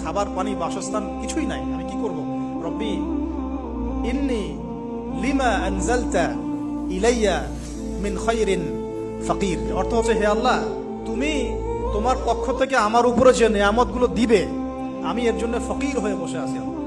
খাবার, পানি, বাসস্থান কিছুই নাই। আমি কি করব? রব্বি, ইন্নি লিমা আনজালতা ইলাইয়া মিন খায়রিন ফকির। অর্থ হচ্ছে, হে আল্লাহ, তুমি তোমার পক্ষ থেকে আমার উপরে যে নিয়ামতগুলো দিবে, আমি এর জন্য ফকির হয়ে বসে আছি। আল্লাহ।